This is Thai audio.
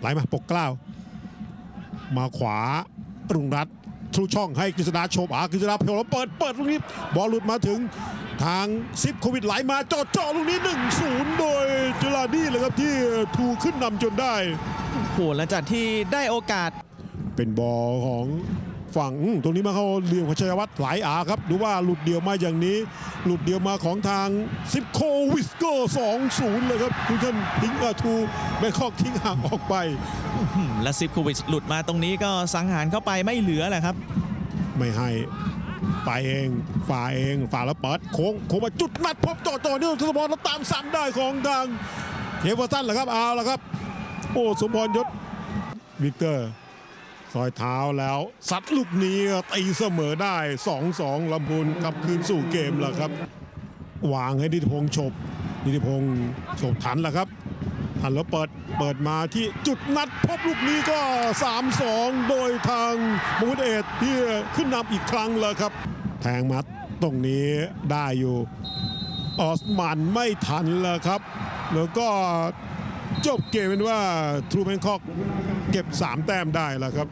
ไหลมาปกเกล้ามาขวารุงรัตน์ทะลุช่องให้กฤษดาโฉบอากฤษดาเพลแล้วเปิดเปิดลูกนี้บอลหลุดมาถึงทางซิปโควิดไหลมาจอดจ่อลูกนี้1-0โดยเจลาดี้เลยครับที่ทูขึ้นนำจนได้โอ้โหหลังจากที่ได้โอกาสเป็นบอลของ ฝั่งอืมตรงนี้มาเข้าเหลี่ยมของชัยวัฒน์ไหลอาครับดูว่าหลุดเดียวมาอย่างนี้ หลุดเดียวมาของทางซิปโควิสเกอร์2-0เลยครับคุณท่านทิ้งอาทูแบงคอกทิ้งห่างออกไปอืมและซิปโควิชหลุดมาตรงนี้ก็สังหารเข้าไปไม่เหลือแหละครับ ไม่ให้ไปเองฝ่าเองฝ่าแล้วเปิดโค้งโค้งมาจุดนัดพบจ่อจ่อเนี่ยทศพรแล้วตามซ้ำได้ของทางเฮเวอร์ตันเหรอครับเอาละครับ โอ้สมพรยศวิกเตอร์ ซอยเท้าแล้วซัดลูกนี้ตีเสมอได้ 2-2ลำพูนกลับคืนสู่เกมแล้วครับ วางให้นิติพงษ์ฉบนิติพงษ์ฉบทันแล้วครับทันแล้วเปิดเปิดมาที่จุดนัดพบลูกนี้ก็ 3-2 โดยทางมูดเอตที่ขึ้นนำอีกครั้งแล้วครับ แทงมัดตรงนี้ได้อยู่ออสมันไม่ทันแล้วครับ แล้วก็จบเกมเป็นว่าทรูแมนคอกเก็บ 3 แต้มได้แล้วครับ